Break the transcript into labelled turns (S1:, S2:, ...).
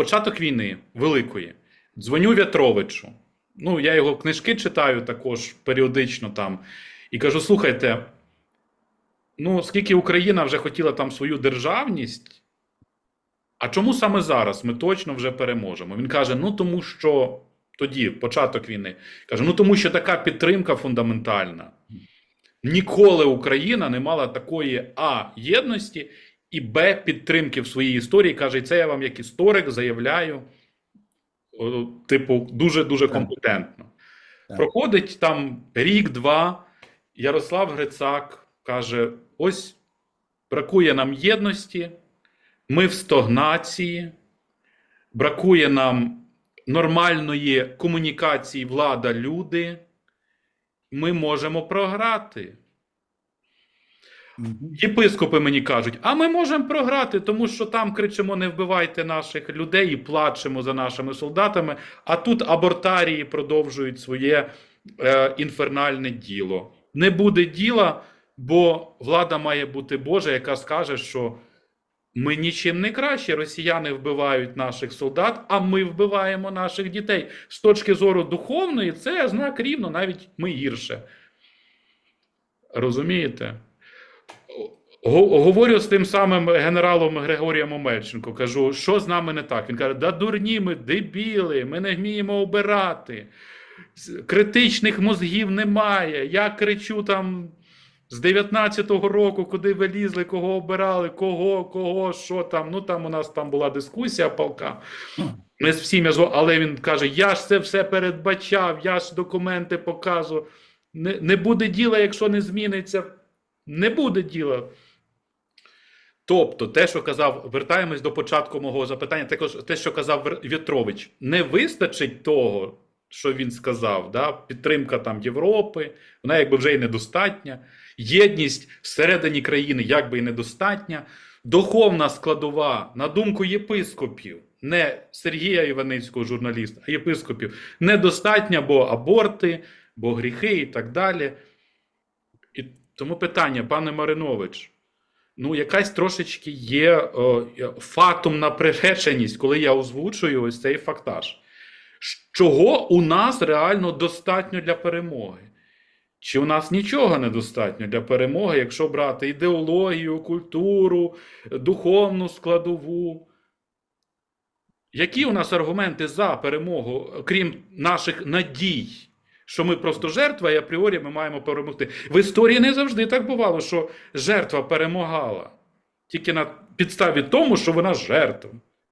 S1: початок війни великої. Дзвоню В'ятровичу. Ну, я його книжки читаю також періодично там. І кажу: слухайте, ну, скільки Україна вже хотіла там свою державність, а чому саме зараз ми точно вже переможемо? Він каже: ну тому що тоді, початок війни, каже: ну тому що така підтримка фундаментальна. Ніколи Україна не мала такої А єдності і Б підтримки в своїй історії. Каже, і це я вам як історик заявляю, о, типу, дуже дуже компетентно.
S2: Так.
S1: Проходить там рік-два. Ярослав Грицак каже: ось бракує нам єдності, ми в стогнації, бракує нам нормальної комунікації влада-люди. Ми можемо програти. Єпископи мені кажуть, а ми можемо програти, тому що там кричимо: не вбивайте наших людей і плачемо за нашими солдатами. А тут абортарії продовжують своє е, інфернальне діло. Не буде діла, бо влада має бути Божа, яка скаже, що ми нічим не краще. Росіяни вбивають наших солдат, а ми вбиваємо наших дітей. З точки зору духовної, це знак рівно, навіть ми гірше. Розумієте? Го- Говорю з тим самим генералом Григорієм Омельченко. Кажу, що з нами не так? Він каже: да дурні ми, дебіли, ми не вміємо обирати. Критичних мозгів немає. Я кричу там з 19-го року, куди ви лізли, кого обирали, кого, кого, що там. Ну там у нас там була дискусія палка. Ми з всім я зго- але він каже: я ж це все передбачав, я ж документи показую. Не, не буде діла, якщо не зміниться. Не буде діла. Тобто, те, що казав, вертаємось до початку мого запитання, також те, що казав В'ятрович, не вистачить того, що він сказав, да? підтримка там Європи, вона якби вже й недостатня. Єдність всередині країни якби і недостатня. Духовна складова, на думку єпископів, не Сергія Іваницького, журналіста, а єпископів, недостатня, бо аборти, бо гріхи і так далі. І тому питання, пане Маринович, ну, якась трошечки є е, фактумна приреченість, коли я озвучую ось цей фактаж. Чого у нас реально достатньо для перемоги? Чи у нас нічого недостатньо для перемоги, якщо брати ідеологію, культуру, духовну складову? Які у нас аргументи за перемогу, крім наших надій, що ми просто жертва, і апріорі ми маємо перемогти? В історії не завжди так бувало, що жертва перемагала. Тільки на підставі тому, що вона жертва.